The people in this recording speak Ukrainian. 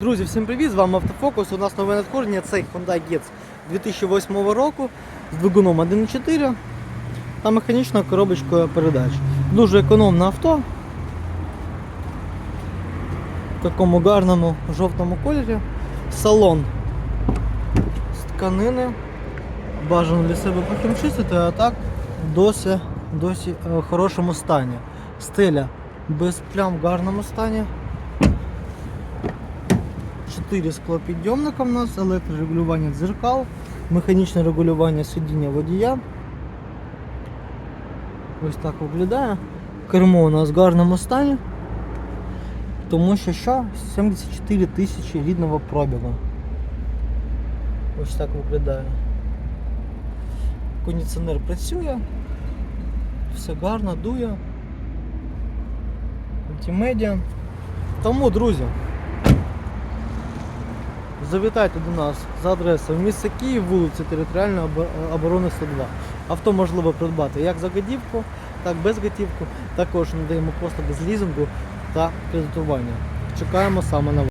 Друзі, всім привіт! З вами Автофокус. У нас нове надходження. Цей Hyundai Getz 2008 року з двигуном 1.4 та механічною коробочкою передач. Дуже економне авто. В такому гарному жовтому кольорі. Салон з тканини. Бажано для себе похімчистити, а так досі, досі е, в хорошому стані. Стеля без плям в гарному стані. 4 склопідйомника в нас, електрорегулювання дзеркал, механічне регулювання сидіння водія. Ось так виглядає. Кермо у нас в гарному стані. Тому що що? 74 тисячі рідного пробігу. Ось так виглядає. Кондиціонер працює. Все гарно, дує. Мультимедіа. Тому, друзі, Завітайте до нас за адресою місто Київ, вулиця Територіальної оборони 102. Авто можливо придбати як за готівку, так і без готівку. Також надаємо послуги з лізингу та кредитування. Чекаємо саме на вас.